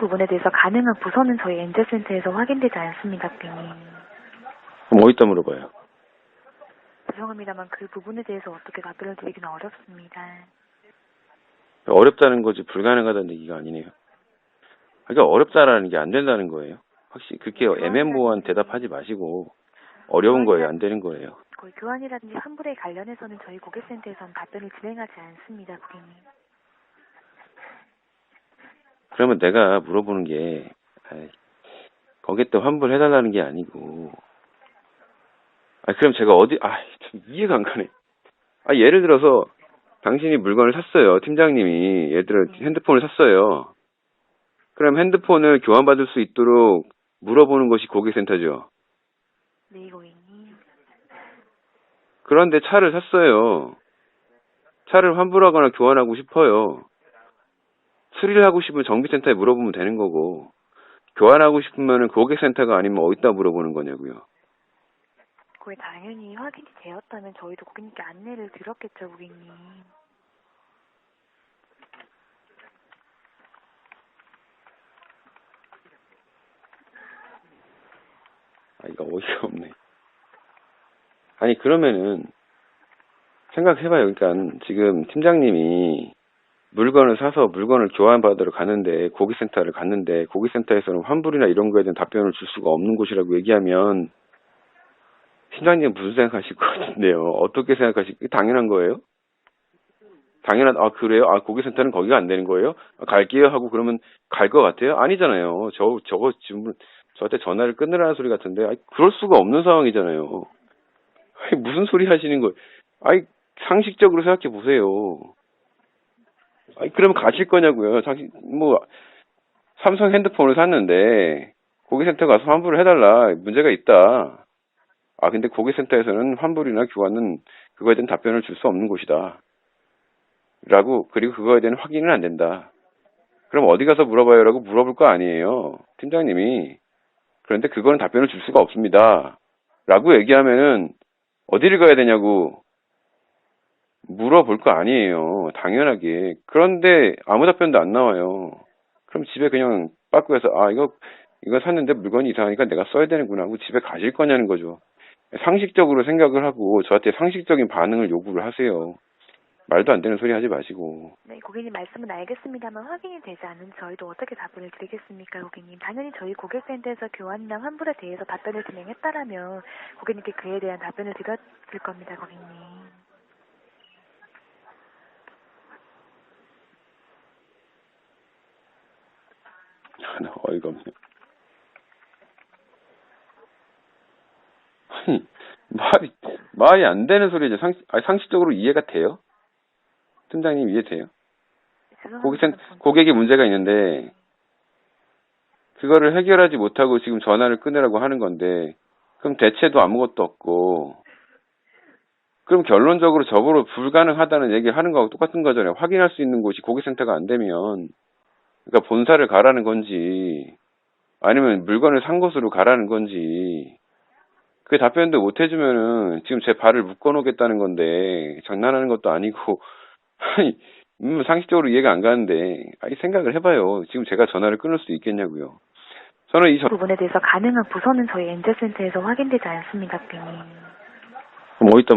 부분에 대해서 가능한 부서는 저희 엔젤센터에서 확인되지 않습니다, 고객님. 그럼 어디다 물어봐요? 죄송합니다만 그 부분에 대해서 어떻게 답변을 드리기는 어렵습니다. 어렵다는 거지 불가능하다는 얘기가 아니네요. 그러니까 어렵다라는 게 안 된다는 거예요. 확실히 그렇게 애매모호한 대답하지 마시고 어려운 거예요, 안 되는 거예요. 거의 교환이라든지 환불에 관련해서는 저희 고객센터에서는 답변을 진행하지 않습니다, 고객님. 그러면 내가 물어보는 게 아이, 거기에 또 환불해달라는 게 아니고 아 그럼 제가 어디 아참 이해가 안 가네. 아 예를 들어서 당신이 물건을 샀어요. 팀장님이 예를 들어 핸드폰을 샀어요. 그럼 핸드폰을 교환받을 수 있도록 물어보는 것이 고객센터죠. 네, 고객님. 그런데 차를 샀어요. 차를 환불하거나 교환하고 싶어요. 수리를 하고 싶으면 정비센터에 물어보면 되는 거고, 교환하고 싶으면 고객센터가 아니면 어디다 물어보는 거냐고요. 그게 당연히 확인이 되었다면 저희도 고객님께 안내를 드렸겠죠, 고객님. 아, 이거 어이가 없네. 아니, 그러면은, 생각해봐요. 그러니까, 지금 팀장님이 물건을 사서 물건을 교환받으러 가는데, 고객센터를 갔는데, 고객센터에서는 환불이나 이런 거에 대한 답변을 줄 수가 없는 곳이라고 얘기하면, 팀장님 무슨 생각하실 것 같은데요? 어떻게 생각하실, 당연한 거예요? 당연한, 아, 그래요? 아, 고객센터는 거기가 안 되는 거예요? 아, 갈게요 하고 그러면 갈 것 같아요? 아니잖아요. 저, 저거 지금 저한테 전화를 끊으라는 소리 같은데, 아니, 그럴 수가 없는 상황이잖아요. 아니, 무슨 소리 하시는 거예요? 아니, 상식적으로 생각해 보세요. 아니, 그러면 가실 거냐고요. 상식, 뭐, 삼성 핸드폰을 샀는데, 고객센터 가서 환불을 해달라. 문제가 있다. 아, 근데 고객센터에서는 환불이나 교환은 그거에 대한 답변을 줄 수 없는 곳이다. 라고, 그리고 그거에 대한 확인은 안 된다. 그럼 어디 가서 물어봐요? 라고 물어볼 거 아니에요. 팀장님이. 그런데 그거는 답변을 줄 수가 없습니다. 라고 얘기하면은 어디를 가야 되냐고 물어볼 거 아니에요. 당연하게. 그런데 아무 답변도 안 나와요. 그럼 집에 그냥 빠꾸에서 아 이거 이거 샀는데 물건이 이상하니까 내가 써야 되는구나 하고 집에 가실 거냐는 거죠. 상식적으로 생각을 하고 저한테 상식적인 반응을 요구를 하세요. 말도 안 되는 소리 하지 마시고. 네, 고객님 말씀은 알겠습니다만 확인이 되지 않은 저희도 어떻게 답변을 드리겠습니까, 고객님? 당연히 저희 고객센터에서 교환이나 환불에 대해서 답변을 진행했다라면 고객님께 그에 대한 답변을 드렸을 겁니다, 고객님. 하나 어이가 없네. 아니, 말이, 말이 안 되는 소리죠. 상, 아니, 상식적으로 이해가 돼요? 팀장님 이해돼요? 고객센, 고객이 문제가 있는데, 그거를 해결하지 못하고 지금 전화를 끊으라고 하는 건데, 그럼 대체도 아무것도 없고, 그럼 결론적으로 저보로 불가능하다는 얘기를 하는 거하고 똑같은 거잖아요. 확인할 수 있는 곳이 고객센터가 안 되면, 그러니까 본사를 가라는 건지, 아니면 물건을 산 곳으로 가라는 건지, 그 답변도 못 해주면은 지금 제 발을 묶어 놓겠다는 건데, 장난하는 것도 아니고, 아니, 음, 상식적으로 이해가 안 가는데, 아니, 생각을 해봐요. 지금 제가 전화를 끊을 수 있겠냐고요. 저는 이 전, 부분에 대해서 가능한 부서는 저희 엔젤센터에서 확인되지 않습니다, 고객님. 그럼 어디다